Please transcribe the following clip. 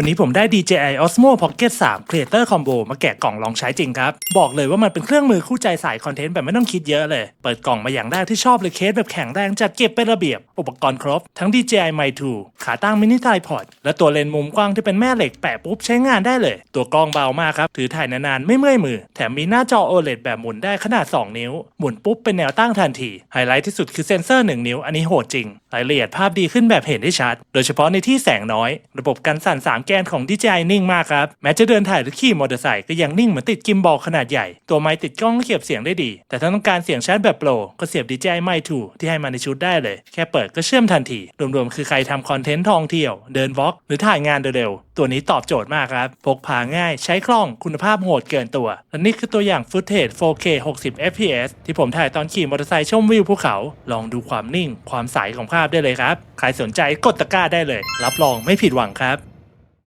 วันนี้ผมได้ DJI Osmo Pocket 3 Creator Combo มาแกะกล่องลองใช้จริงครับ บอกเลยว่ามันเป็นเครื่องมือคู่ใจสายคอนเทนต์แบบไม่ต้องคิดเยอะเลย เปิดกล่องมาอย่างแรกที่ชอบเลยเคสแบบแข็งแรงจัดเก็บเป็นระเบียบ อุปกรณ์ครบ ทั้ง DJI Mic 2 ขาตั้งมินิไทพอดและตัวเลนส์มุมกว้างที่เป็นแม่เหล็กแปะปุ๊บใช้งานได้เลย ตัวกล้องเบามากครับ ถือถ่ายนานๆไม่เมื่อยมือ แถมมีหน้าจอ OLED แบบหมุนได้ขนาด 2 นิ้ว หมุนปุ๊บเป็นแนวตั้งทันทีไฮไลท์ที่สุดคือเซ็นเซอร์ 1 นิ้วอันนี้โหดจริงรายละเอียดภาพดีขึ้นแบบเห็นได้ชัด โดยเฉพาะในที่แสงน้อย ระบบกันสั่น3แกนของ DJI นิ่งมากครับ แม้จะเดินถ่ายหรือขี่มอเตอร์ไซค์ก็ยังนิ่งเหมือนติดกิมบอลขนาดใหญ่ ตัวไมค์ติดกล้องเก็บเสียงได้ดี แต่ถ้าต้องการเสียงชัดแบบโปรก็เสียบ DJI Mic 2ที่ให้มาในชุดได้เลย แค่เปิดก็เชื่อมทันที รวมๆ คือใครทำคอนเทนต์ท่องเที่ยว เดินวอล์กหรือถ่ายงานเร็วๆ ตัวนี้ตอบโจทย์มากครับ พกพาง่าย ใช้คล่องคุณภาพโหดเกินตัว และนี่คือตัวอย่างฟุตเทจ 4K 60 fps ที่ผมถ่ายตอนขี่มอเตอร์ไซค์ชมวิวภูเขา ลองดูความนิ่ง ความใสของภาพได้เลยครับ ใครสนใจกดตะกร้าได้เลย รับรองไม่ผิดหวังครับ